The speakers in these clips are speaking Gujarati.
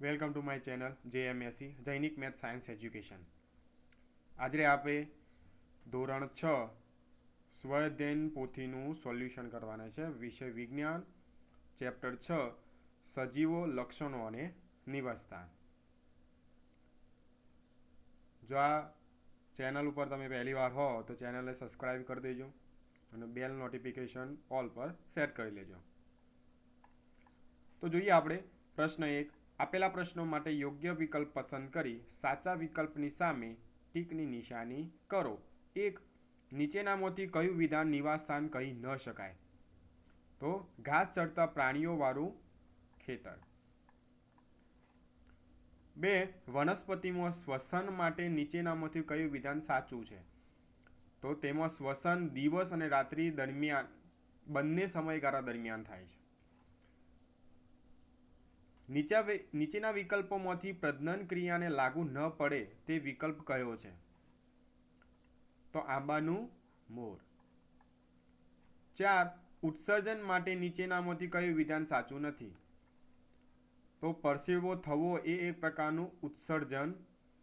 વેલકમ ટુ માય ચેનલ જે JMSC, Jainik math science education. આજે આપણે ધોરણ છ, સ્વઅધ્યયન પોથીનું સોલ્યુશન કરવાના છે, વિષય વિજ્ઞાન, ચેપ્ટર છ, સજીવો, લક્ષણો અને નિવાસસ્થાન. જો આ ચેનલ ઉપર તમે પહેલી વાર હો, તો ચેનલને સબસ્ક્રાઈબ કરી દેજો અને બેલ નોટિફિકેશન ઓલ પર સેટ કરી લેજો. તો જોઈએ આપણે પ્રશ્ન એક આપેલા પ્રશ્નો માટે યોગ્ય વિકલ્પ પસંદ કરી સાચા વિકલ્પની સામે ટીકની નિશાની કરો. એક, નીચેનામાંથી કયું વિધાન નિવાસસ્થાન કહી ન શકાય? તો ઘાસ ચડતા પ્રાણીઓવાળું ખેતર. બે, વનસ્પતિમાં શ્વસન માટે નીચેનામાંથી કયું વિધાન સાચું છે? તો તેમાં શ્વસન દિવસ અને રાત્રિ દરમિયાન, બંને સમયગાળા દરમિયાન થાય છે. નીચા નીચેના વિકલ્પોમાંથી પ્રજનન ક્રિયાને લાગુ ન પડે તે વિકલ્પ કયો છે? તો આંબાનું મોર. ચાર, ઉત્સર્જન માટે નીચેનામાંથી કયું વિધાન સાચું નથી? તો પરસેવો થવો એ એક પ્રકારનું ઉત્સર્જન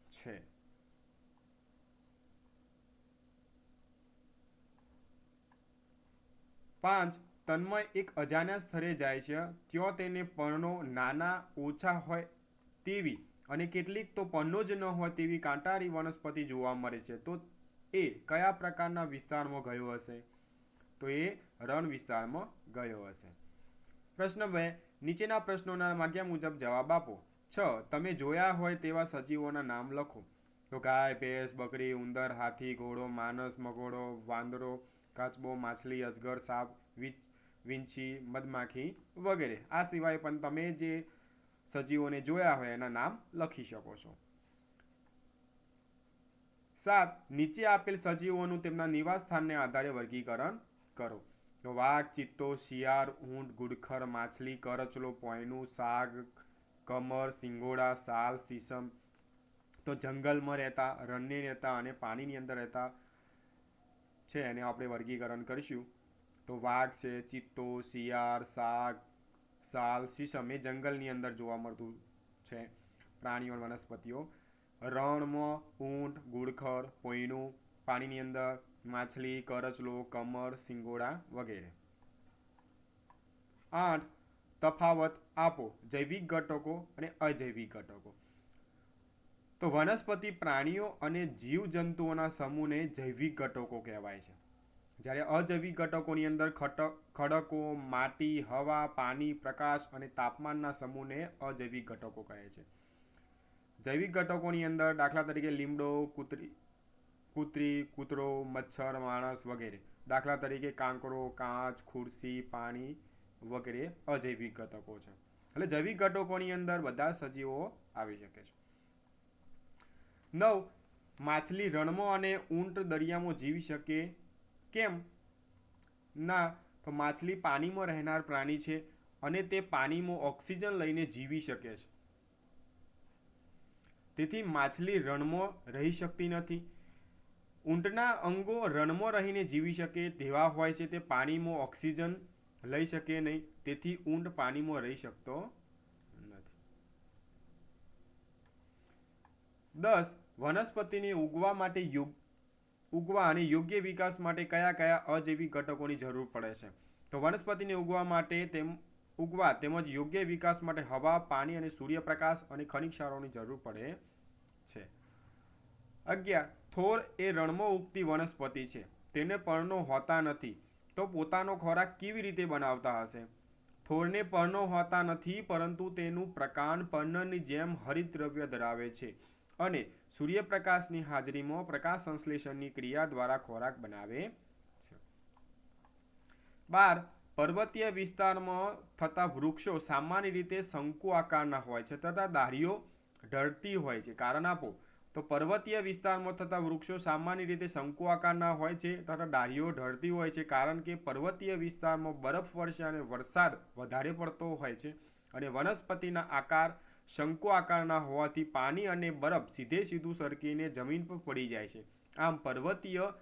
છે. પાંચ તન્મય એક અજાણ્યા સ્થળે જાય છે. ત્યાં તેને પર્ણો નાના, ઓછા હોય તેવી અને કેટલીક તો પન્નો જ ન હોય તેવી કાંટારી વનસ્પતિ જોવા મળે છે. તો એ કયા પ્રકારના વિસ્તારમાં ગયો હશે? તો એ રણ વિસ્તારમાં ગયો હશે. પ્રશ્ન બે, નીચેના પ્રશ્નોના માગ્યા મુજબ જવાબ આપો. છ, તમે જોયા હોય તેવા સજીવોના નામ લખો. તો ગાય, ભેંસ, બકરી, ઉંદર, હાથી, ઘોડો માનસ મગોડો વાંદરો, કાચબો, માછલી, અજગર, સાપ વીચ વિંછી, મધમાખી વગેરે. આ સિવાય પણ તમે જે સજીવોને જોયા હોય એના નામ લખી શકો છો. સાત, નીચે આપેલ સજીવોનું તેમના નિવાસ સ્થાનને આધારે વર્ગીકરણ કરો. વાઘ, ચિત્તો, શિયાળ, ઊંટ, ગુડખર, માછલી, કરચલો પોયનું સાગ, કમર, સિંગોડા, સાલ સીસમ તો જંગલમાં રહેતા, રણને રહેતા અને પાણીની અંદર રહેતા છે. એને આપણે વર્ગીકરણ કરીશું. તો વાઘ છે, ચિત્તો, શિયાળ, સાગ, સાલ સીસમ એ જંગલની અંદર જોવા મળતું છે પ્રાણીઓ, વનસ્પતિઓ. રણમાં, ઊંટ, ગુડખર પોયનું પાણીની અંદર, માછલી, કરચલો, કમર, સિંગોડા વગેરે. આઠ, તફાવત આપો, જૈવિક ઘટકો અને અજૈવિક ઘટકો. તો વનસ્પતિ પ્રાણીઓ અને જીવજંતુઓના સમૂહને જૈવિક ઘટકો કહેવાય છે. જ્યારે અજૈવિક ઘટકોની અંદર ખટક ખડકો, માટી, હવા, પાણી, પ્રકાશ અને તાપમાનના સમૂહને અજૈવિક ઘટકો કહે છે. જૈવિક ઘટકોની અંદર દાખલા તરીકે લીમડો, કૂતરી કૂતરી, કૂતરો, મચ્છર, માણસ વગેરે. દાખલા તરીકે કાંકરો, કાચ, ખુરશી, પાણી વગેરે અજૈવિક ઘટકો છે. એટલે જૈવિક ઘટકોની અંદર બધા સજીવો આવી શકે છે. નવ, માછલી રણમાં અને ઊંટ દરિયામાં જીવી શકે કેમ? ના, તો માછલી પાણીમાં રહેનાર પ્રાણી છે અને તે પાણીમાં ઓક્સિજન લઈને જીવી શકે છે. તેથી માછલી રણમાં રહી શકતી નથી. ઊંટના અંગો રણમાં રહીને જીવી શકે તેવા હોય છે તે પાણીમાં ઓક્સિજન લઈ શકે નહીં, તેથી ઊંટ પાણીમાં રહી શકતો નથી. દસ, વનસ્પતિને ઉગવા માટે યોગ ઉગવા અને યોગ્ય વિકાસ માટે કયા કયા અજૈવિક ઘટકોની જરૂર પડે છે? તો વનસ્પતિને ઉગવા માટે તેમ, ઉગવા તેમજ યોગ્ય વિકાસ માટે હવા, પાણી અને સૂર્યપ્રકાશ અને ખનિજ ક્ષારોની જરૂર પડે છે. અગિયાર, થોર એ રણમાં ઉગતી વનસ્પતિ છે. તેને પર્ણો હોતા નથી. તો પોતાનો ખોરાક કેવી રીતે બનાવતા હશે? થોરને પર્ણો હોતા નથી, પરંતુ તેનું પ્રકાંડ પર્ણની જેમ હરિતદ્રવ્ય ધરાવે છે. અને સૂર્યપ્રકાશની હાજરીમાં પ્રકાશ સંશ્લેષણની ક્રિયા દ્વારા ખોરાક બનાવે છે. બાર, પર્વતીય વિસ્તારમાં થતા વૃક્ષો સામાન્ય રીતે શંકુ આકારના હોય છે તથા દાઢીઓ ઢળતી હોય છે. કારણ આપો તો પર્વતીય વિસ્તારમાં થતા વૃક્ષો સામાન્ય રીતે શંકુ આકારના હોય છે તથા ડાળીઓ ઢળતી હોય છે કારણ કે પર્વતીય વિસ્તારમાં બરફ વર્ષા અને વરસાદ વધારે પડતો હોય છે અને વનસ્પતિના આકાર શંકુ આકારના હોવાથી પાણી અને બરફ સીધે સીધું સરકીને જમીન પર પડી જાય છે. આમ પર્વતીય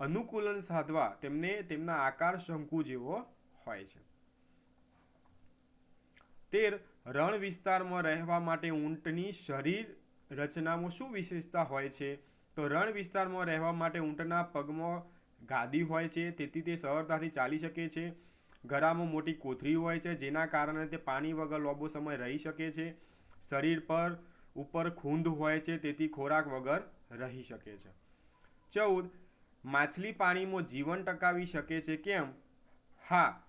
અનુકૂલન સાધવા તેમને તેમના આકાર શંકુ જેવો હોય છે. તેર, રણ વિસ્તારમાં રહેવા માટે ઊંટની શરીર રચનામાં શું વિશેષતા હોય છે? તો રણ વિસ્તારમાં રહેવા માટે ઊંટના પગમાં ગાદી હોય છે, તેથી તે સરળતાથી ચાલી શકે છે. ગરામાં મોટી કોથળી હોય છે, જેના કારણે તે પાણી વગર લાંબો સમય રહી શકે છે. શરીર પર ઉપર ખૂંદ હોય છે, તેથી ખોરાક વગર રહી શકે છે. ચૌદ, માછલી પાણીમાં જીવન ટકાવી શકે છે, કેમ? હા.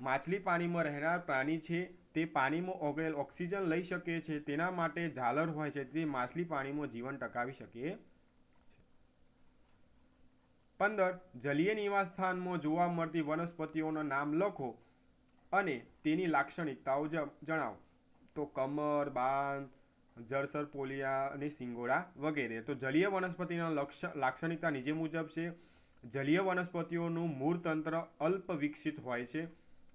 માછલી પાણીમાં રહેનાર પ્રાણી છે, તે પાણીમાં ઓગળેલ ઓક્સિજન લઈ શકે છે, તેના માટે ઝાલર હોય છે, તે માછલી પાણીમાં જીવન ટકાવી શકે છે. પંદર, જલીય નિવાસસ્થાનમાં જોવા મળતી વનસ્પતિઓના નામ લખો અને તેની લાક્ષણિકતાઓ જણાવો. તો કમર બાંધ જળસર, પોલિયા અને સિંગોડા વગેરે. તો જલીય વનસ્પતિના લક્ષ, લાક્ષણિકતા નીચે મુજબ છે. જલીય વનસ્પતિઓનું મૂળ તંત્ર અલ્પ વિકસિત હોય છે.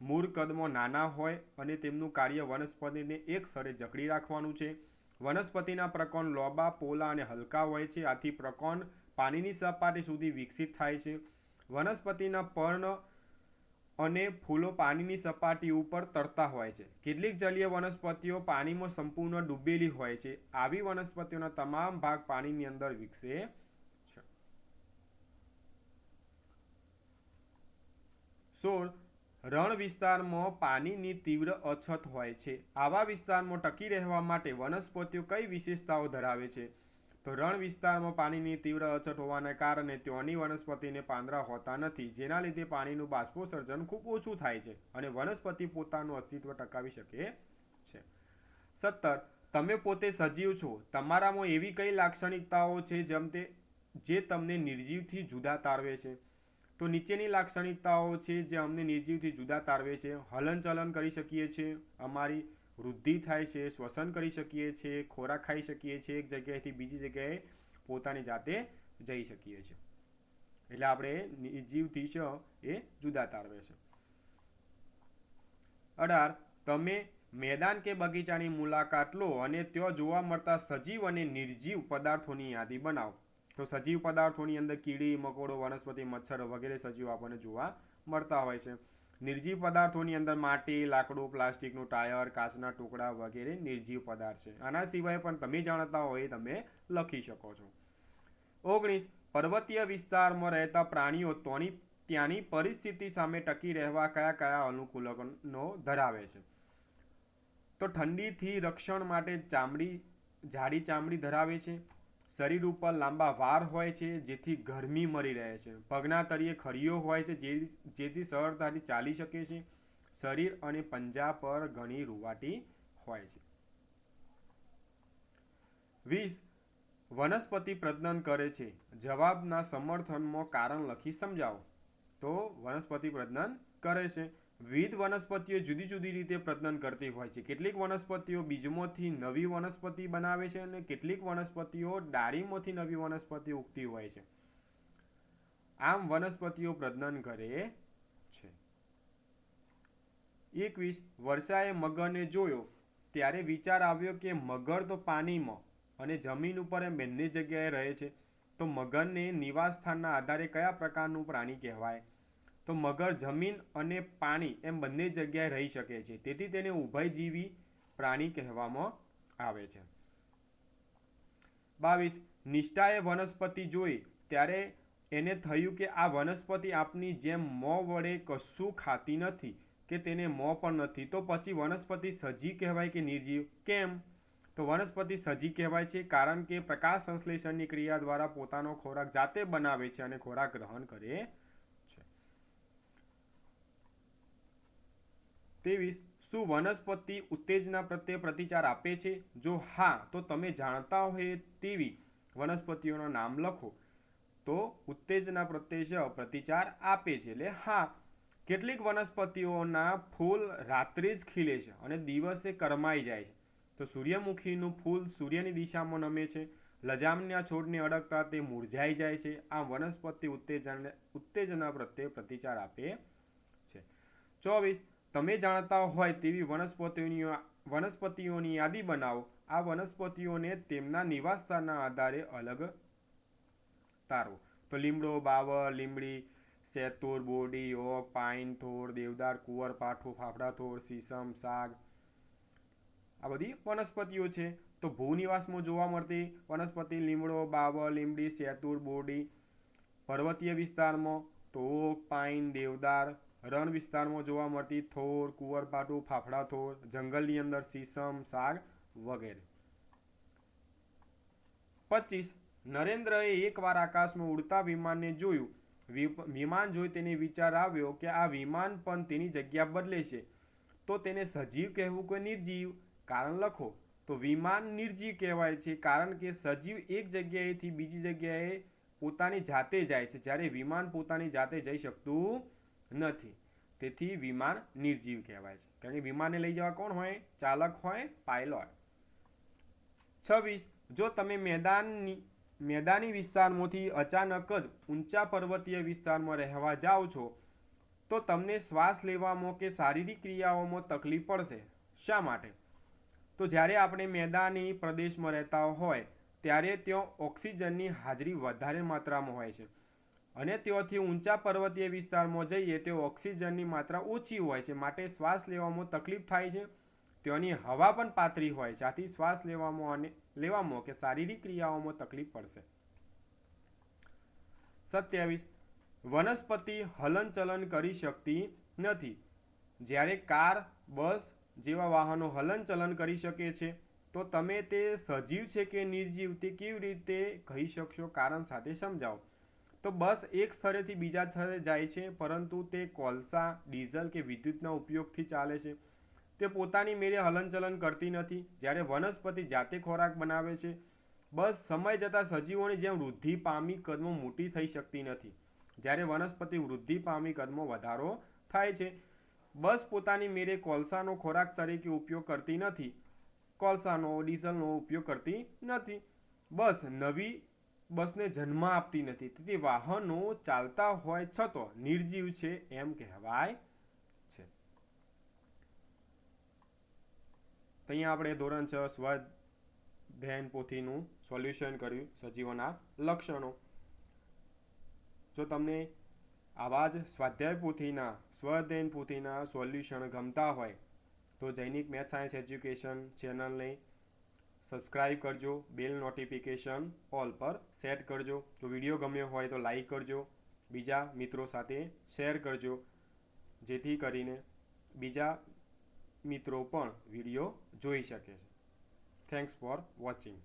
મૂળ કદમાં નાના હોય અને તેમનું કાર્ય વનસ્પતિને એક સ્થળે જકડી રાખવાનું છે. વનસ્પતિના પ્રકોણ લોબા, પોલા અને હલકા હોય છે. આથી પ્રકોણ પાણીની સપાટી સુધી વિકસિત થાય છે. વનસ્પતિના પર્ણ અને ફૂલો પાણીની સપાટી ઉપર તરતા હોય છે. કેટલીક જલીય વનસ્પતિઓ પાણીમાં સંપૂર્ણ ડૂબેલી હોય છે. આવી વનસ્પતિઓના તમામ ભાગ પાણીની અંદર વિકસે છે. સોળ. રણ વિસ્તારમાં પાણીની તીવ્ર અછત હોય છે. આવા વિસ્તારમાં ટકી રહેવા માટે વનસ્પતિઓ કઈ વિશેષતાઓ ધરાવે છે? તો રણ વિસ્તારમાં પાણીની તીવ્ર અછત હોવાને કારણે ત્યાંની વનસ્પતિને પાંદડા હોતા નથી, જેના લીધે પાણીનું બાષ્પોસર્જન ખૂબ ઓછું થાય છે અને વનસ્પતિ પોતાનું અસ્તિત્વ ટકાવી શકે છે. સત્તર, તમે પોતે સજીવ છો. તમારામાં એવી કઈ લાક્ષણિકતાઓ છે જેમ તે, જે તમને નિર્જીવથી જુદા તારવે છે? તો નીચેની લાક્ષણિકતાઓ છે જે અમને નિર્જીવથી જુદા તારવે છે. હલનચલન કરી શકીએ છીએ. અમારી વૃદ્ધિ થાય છે, શ્વસન કરી શકીએ છીએ, ખોરાક ખાઈ શકીએ છીએ, એક જગ્યાએથી બીજી જગ્યાએ પોતાની જાતે જઈ શકીએ છીએ. એટલે આપણે નિર્જીવથી છ એ જુદા તારવે છે અઢાર, તમે મેદાન કે બગીચાની મુલાકાત લો અને ત્યાં જોવા મળતા સજીવ અને નિર્જીવ પદાર્થોની યાદી બનાવો. તો સજીવ પદાર્થોની અંદર કીડી, મકોડો, વનસ્પતિ, મચ્છર વગેરે સજીવ આપણને જોવા મળતા હોય છે. નિર્જીવ પદાર્થોની અંદર માટી, લાકડું, પ્લાસ્ટિકનું ટાયર, કાચના ટુકડા વગેરે નિર્જીવ પદાર્થ છે. આના સિવાય પણ તમે જાણતા હોય તમે લખી શકો છો. ઓગણીસ, પર્વતીય વિસ્તારમાં રહેતા પ્રાણીઓ તોની ત્યાંની પરિસ્થિતિ સામે ટકી રહેવા કયા કયા અનુકૂલનો ધરાવે છે? તો ઠંડીથી રક્ષણ માટે ચામડી, જાડી ચામડી ધરાવે છે. શરીર ઉપર લાંબા વાર હોય છે, જેથી ગરમી મળી રહે છે. પગના તળિયે ખડીઓ હોય છે, જે જેથી સરળતાથી ચાલી શકે છે. શરીર અને પંજા પર ઘણી રૂવાટી હોય છે. વીસ. વનસ્પતિ પ્રજનન કરે છે. જવાબના સમર્થનમાં કારણ લખી સમજાવો. તો વનસ્પતિ પ્રજનન કરે છે. વિવિધ વનસ્પતિઓ જુદી જુદી રીતે પ્રજનન કરતી હોય છે. કેટલીક વનસ્પતિઓ બીજમાંથી નવી વનસ્પતિ બનાવે છે અને કેટલીક વનસ્પતિઓ ડાળીમાંથી નવી વનસ્પતિ ઉગતી હોય છે. આમ વનસ્પતિઓ પ્રજનન કરે છે. એકવીસ, વર્ષાએ મગરને જોયો, ત્યારે વિચાર આવ્યો કે મગર તો પાણીમાં અને જમીન ઉપર એમ બંને જગ્યાએ રહે છે. તો મગરને નિવાસ સ્થાનના આધારે કયા પ્રકારનું પ્રાણી કહેવાય? તો મગર, જમીન અને પાણી એમ બંને જગ્યાએ રહી શકે છે. તેથી તેને ઉભયજીવી પ્રાણી કહેવામાં આવે છે. બાવીસ, નિષ્ઠાએ વનસ્પતિ જોઈ. ત્યારે એને થયું કે આ વનસ્પતિ આપની જેમ મોં વડે કશું ખાતી નથી, કે તેને મોં પણ નથી. તો પછી વનસ્પતિ સજી કહેવાય કે નિર્જીવ? કેમ? તો વનસ્પતિ સજી કહેવાય છે કારણ કે પ્રકાશ સંશ્લેષણની ક્રિયા દ્વારા પોતાનો ખોરાક જાતે બનાવે છે અને ખોરાક ગ્રહણ કરે છે ત્રેવીસ શું વનસ્પતિ ઉત્તેજના પ્રત્યે પ્રતિચાર આપે છે? જો હા, તો તમે જાણતા હોય તેવી વનસ્પતિઓના નામ લખો. તો ઉત્તેજના પ્રત્યે પ્રતિચાર આપે છે. એટલે હા, કેટલીક વનસ્પતિઓના ફૂલ રાત્રે જ ખીલે છે અને દિવસે કરમાઈ જાય છે. તો સૂર્યમુખીનું ફૂલ સૂર્યની દિશામાં નમે છે, લજામના છોડને અડકતા તે મુરઝાઈ જાય છે. આ વનસ્પતિ ઉત્તેજન, ઉત્તેજના પ્રત્યે પ્રતિચાર આપે છે. ચોવીસ તમે જાણતા હોય તેવી વનસ્પતિઓની વનસ્પતિઓની યાદી બનાવો. આ વનસ્પતિઓને તેમના નિવાસસ્થાનના આધારે અલગ તારો. તો લીમડો, બાવળ લીમડી શેતુર બોડી ઓક પાઇન, થોર, દેવદાર, કુંવર, પાઠો, ફાફડા, થોર સીસમ સાગ. આ બધી વનસ્પતિઓ છે. તો ભૂનિવાસમાં જોવા મળતી વનસ્પતિ લીમડો, બાવળ લીમડી શેતુર બોડી પર્વતીય વિસ્તારમાં તોક પાઇન, દેવદાર રણ વિસ્તારમાં જોવા મળતી થોર, કુંવરપાટું ફાફડા થોર જંગલની અંદર સીસમ સાગ વગેરે. પચીસ, નરેન્દ્રએ એકવાર આકાશમાં ઉડતા વિમાનને જોયું. વિમાન જોઈ તેને વિચાર આવ્યો કે આ વિમાન પણ તેની જગ્યા બદલે છે. તો તેને સજીવ કહેવું કે નિર્જીવ? કારણ લખો. તો વિમાન નિર્જીવ કહેવાય છે કારણ કે સજીવ એક જગ્યાએથી બીજી જગ્યાએ પોતાની જાતે જાય છે. જ્યારે વિમાન પોતાની જાતે જઈ શકતું નથી. તેથી વિમાન નિર્જીવ કહેવાય છે. કારણ કે વિમાનને લઈ જવા કોણ હોય? ચાલક હોય પાયલોટ છવ્વીસ, જો તમે મેદાનની, મેદાની વિસ્તારમાંથી અચાનક જ ઊંચા પર્વતીય વિસ્તારમાં રહેવા જાઓ છો, તો તમને શ્વાસ લેવામાં કે શારીરિક ક્રિયાઓમાં તકલીફ પડશે. શા માટે? તો જ્યારે આપણે મેદાની પ્રદેશમાં રહેતા હોય, ત્યારે ત્યાં ઓક્સિજનની હાજરી વધારે માત્રામાં હોય છે. અને તેઓથી ઊંચા પર્વતીય વિસ્તારમાં જઈએ તો ઓક્સિજનની માત્રા ઓછી હોય છે, માટે શ્વાસ લેવામાં તકલીફ થાય છે. તેઓની હવા પણ પાતળી હોય છે, આથી શ્વાસ લેવામાં અને લેવામાં કે શારીરિક ક્રિયાઓમાં તકલીફ પડશે. સત્યાવીસ, વનસ્પતિ હલનચલન કરી શકતી નથી. જ્યારે કાર, બસ જેવા વાહનો હલનચલન કરી શકે છે, તો તમે તે સજીવ છે કે નિર્જીવ તે કેવી રીતે કહી શકશો? કારણ સાથે સમજાવો. તો બસ એક સ્થળેથી બીજા સ્થળે જાય છે, પરંતુ તે કોલસા, ડીઝલ કે વિદ્યુતના ઉપયોગથી ચાલે છે. તે પોતાની મેળે હલનચલન કરતી નથી. જ્યારે વનસ્પતિ જાતે ખોરાક બનાવે છે, બસ સમય જતાં સજીવોની જેમ વૃદ્ધિ પામી કદમાં મોટી થઈ શકતી નથી. જ્યારે વનસ્પતિ વૃદ્ધિ પામી કદમાં વધારો થાય છે, બસ પોતાની મેરે કોલસાનો ખોરાક તરીકે ઉપયોગ કરતી નથી. કોલસાનો, ડીઝલનો ઉપયોગ કરતી નથી. બસ નવી બસને જન્મ આપતી નથી. તેથી વાહનો ચાલતા હોય છતાં નિર્જીવ છે એમ કહેવાય છે. અહીંયા આપણે ધોરણ છ સ્વાધ્યાયન પોથીનું સોલ્યુશન કર્યું સજીવોના લક્ષણો. જો તમને આવા જ સ્વાધ્યાય પોથીના સ્વાધ્યાયન પોથીના સોલ્યુશન ગમતા હોય, તો જૈનિક, મેથ સાયન્સ, એજ્યુકેશન ચેનલને સબસ્ક્રાઈબ કરજો, બેલ નોટિફિકેશન ઓલ પર સેટ કરજો. તો વીડિયો ગમ્યો હોય તો લાઈક કરજો, બીજા મિત્રો સાથે શેર કરજો, જેથી કરીને બીજા મિત્રો પણ વીડિયો જોઈ શકે છે. Thanks for watching